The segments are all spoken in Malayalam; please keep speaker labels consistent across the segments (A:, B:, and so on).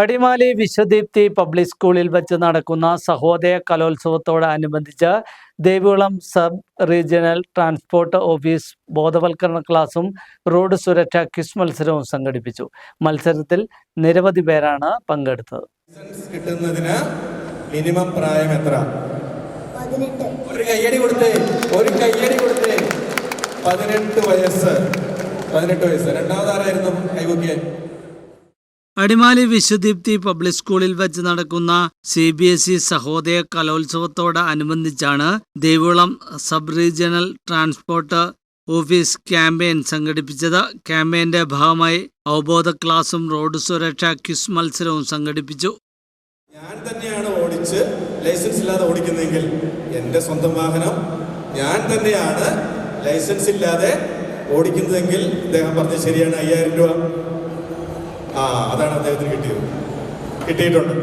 A: അടിമാലി വിശ്വദീപ്തി പബ്ലിക് സ്കൂളിൽ വെച്ച് നടക്കുന്ന Sahodaya കലോത്സവത്തോടനുബന്ധിച്ച് Devikulam sub regional transport office ബോധവൽക്കരണ ക്ലാസും റോഡ് സുരക്ഷാ ക്വിസ് മത്സരവും സംഘടിപ്പിച്ചു. മത്സരത്തിൽ നിരവധി പേരാണ് പങ്കെടുത്തത്.
B: ലൈസൻസ് കിട്ടുന്നതിന് മിനിമം പ്രായം എത്ര?
C: പതിനെട്ട്.
B: ഒരു കയ്യടി കൊടുത്തേ ഒരു കയ്യടി കൊടുത്തേ. പതിനെട്ട് വയസ്സ്. പതിനെട്ട് വയസ്സ്. രണ്ടാമതാരായിരുന്നു കൈവക്കിയെ
A: അടിമാലി വിശ്വദീപ്തി പബ്ലിക് സ്കൂളിൽ വെച്ച് നടക്കുന്ന C B S E Sahodaya കലോത്സവത്തോടനുബന്ധിച്ചാണ് Devikulam sub regional transport office campaign സംഘടിപ്പിച്ചത്. ക്യാമ്പയിന്റെ ഭാഗമായി അവബോധ ക്ലാസും റോഡ് സുരക്ഷാ ക്വിസ് മത്സരവും സംഘടിപ്പിച്ചു.
B: ഞാൻ തന്നെയാണ് ഓടിച്ച് ലൈസൻസ് ഇല്ലാതെ ഓടിക്കുന്നതെങ്കിൽ എന്റെ സ്വന്തം വാഹനം ഞാൻ തന്നെയാണ് ലൈസൻസ് ഇല്ലാതെ ഓടിക്കുന്നതെങ്കിൽ അദ്ദേഹം പറഞ്ഞു ശരിയാണ് അയ്യായിരം രൂപ. ആ അതാണ് അദ്ദേഹത്തിന് കിട്ടിയത്. കിട്ടിയിട്ടുണ്ട്.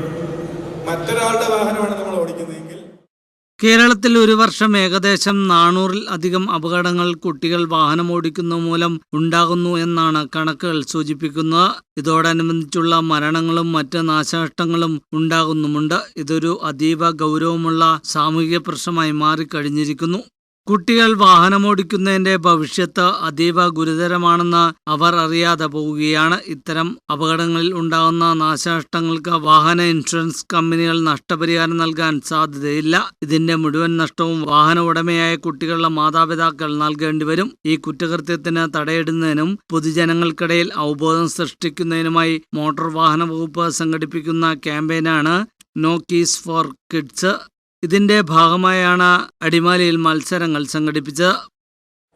B: മറ്റൊരാളുടെ വാഹനമാണ് നമ്മൾ ഓടിക്കുന്നതെങ്കിൽ
A: കേരളത്തിൽ ഒരു വർഷം ഏകദേശം നാനൂറിൽ അധികം അപകടങ്ങൾ കുട്ടികൾ വാഹനമോടിക്കുന്ന മൂലം ഉണ്ടാകുന്നു എന്നാണ് കണക്കുകൾ സൂചിപ്പിക്കുന്നത്. ഇതോടനുബന്ധിച്ചുള്ള മരണങ്ങളും മറ്റ് നാശനഷ്ടങ്ങളും ഉണ്ടാകുന്നുമുണ്ട്. ഇതൊരു അതീവ ഗൗരവമുള്ള സാമൂഹിക പ്രശ്നമായി മാറിക്കഴിഞ്ഞിരിക്കുന്നു. കുട്ടികൾ വാഹനമോടിക്കുന്നതിന്റെ ഭവിഷ്യത്ത് അതീവ ഗുരുതരമാണെന്ന് അവർ അറിയാതെ പോവുകയാണ്. ഇത്തരം അപകടങ്ങളിൽ ഉണ്ടാകുന്ന നാശനഷ്ടങ്ങൾക്ക് വാഹന ഇൻഷുറൻസ് കമ്പനികൾ നഷ്ടപരിഹാരം നൽകാൻ സാധ്യതയില്ല. ഇതിന്റെ മുഴുവൻ നഷ്ടവും വാഹന ഉടമയായ കുട്ടികളുടെ മാതാപിതാക്കൾ നൽകേണ്ടി വരും. ഈ കുറ്റകൃത്യത്തിന് തടയിടുന്നതിനും പൊതുജനങ്ങൾക്കിടയിൽ അവബോധം സൃഷ്ടിക്കുന്നതിനുമായി മോട്ടോർ വാഹന വകുപ്പ് സംഘടിപ്പിക്കുന്ന ക്യാമ്പയിനാണ് നോ കീസ് ഫോർ കിഡ്സ്. ഇതിന്റെ ഭാഗമായാണ് അടിമാലിയിൽ മത്സരങ്ങൾ സംഘടിപ്പിച്ചത്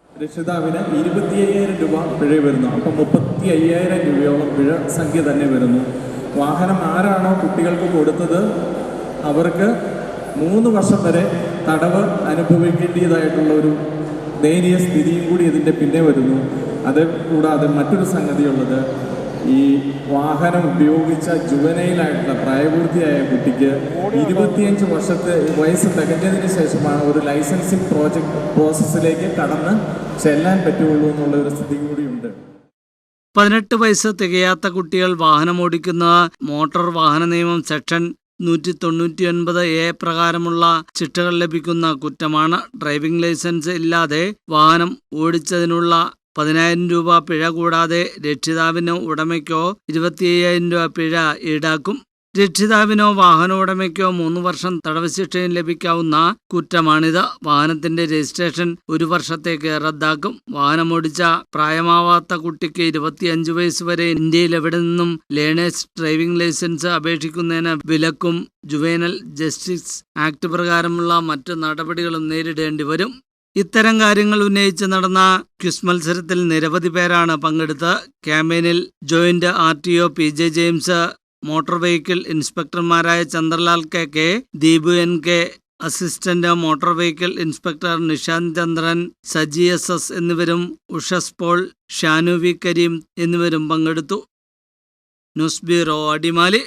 D: രക്ഷിതാവിന് ഇരുപത്തി അയ്യായിരം രൂപ പിഴ വരുന്നു. അപ്പം മുപ്പത്തി അയ്യായിരം രൂപയോളം പിഴ സംഖ്യ തന്നെ വരുന്നു. വാഹനം ആരാണോ കുട്ടികൾക്ക് കൊടുത്തത് അവർക്ക് മൂന്ന് വർഷം വരെ തടവ് അനുഭവിക്കേണ്ടതായിട്ടുള്ള ഒരു ദയനീയ സ്ഥിതിയും കൂടി ഇതിന്റെ പിന്നെ വരുന്നു. അത് കൂടാതെ മറ്റൊരു സംഗതിയുള്ളത് ഈ വാഹനം ഉപയോഗിച്ച ജുവനയിലായിട്ടുള്ള പ്രായപൂർത്തിയായ കുട്ടിക്ക് ഇരുപത്തിയഞ്ച് വർഷത്തെ വയസ്സ് തികഞ്ഞതിന് ശേഷമാണ് ഒരു ലൈസൻസിങ് പ്രോജക്റ്റ് പ്രോസസ്സിലേക്ക് കടന്ന് ചെല്ലാൻ പറ്റുള്ളൂ എന്നുള്ള ഒരു സ്ഥിതി കൂടിയുണ്ട്.
A: പതിനെട്ട് വയസ്സ് തികയാത്ത കുട്ടികൾ വാഹനമോടിക്കുന്ന മോട്ടോർ വാഹന നിയമം സെക്ഷൻ നൂറ്റി തൊണ്ണൂറ്റി ഒൻപത് എ പ്രകാരമുള്ള ശിക്ഷകൾ ലഭിക്കുന്ന കുറ്റമാണ് ഡ്രൈവിംഗ് ലൈസൻസ് ഇല്ലാതെ വാഹനം ഓടിച്ചതിനുള്ള പതിനായിരം രൂപ പിഴ കൂടാതെ രക്ഷിതാവിനോ ഉടമയ്ക്കോ ഇരുപത്തി അയ്യായിരം രൂപ പിഴ ഈടാക്കും. രക്ഷിതാവിനോ വാഹന ഉടമയ്ക്കോ മൂന്ന് വർഷം തടവ് ശിക്ഷയും ലഭിക്കാവുന്ന കുറ്റമാണിത്. വാഹനത്തിന്റെ രജിസ്ട്രേഷൻ ഒരു വർഷത്തേക്ക് റദ്ദാക്കും. വാഹനമോടിച്ച പ്രായമാവാത്ത കുട്ടിക്ക് ഇരുപത്തിയഞ്ച് വയസ്സ് വരെ ഇന്ത്യയിൽ എവിടെ നിന്നും ലേണേഴ്സ് ഡ്രൈവിംഗ് ലൈസൻസ് അപേക്ഷിക്കുന്നതിന് വിലക്കും. ജുവേനൽ ജസ്റ്റിസ് ആക്ട് പ്രകാരമുള്ള മറ്റ് നടപടികളും നേരിടേണ്ടി വരും. ഇത്തരം കാര്യങ്ങൾ ഉന്നയിച്ച് നടന്ന ക്വിസ് മത്സരത്തിൽ നിരവധി പേരാണ് പങ്കെടുത്ത് ക്യാമ്പയിനിൽ joint R T O P J James motor vehicle ഇൻസ്പെക്ടർമാരായ Chandralal K K Deepu N K assistant motor vehicle inspector Nishanth Chandran Saji S S എന്നിവരും ഉഷസ് പോൾ ഷാനു വി കരീം എന്നിവരും പങ്കെടുത്തു. News bureau Adimali.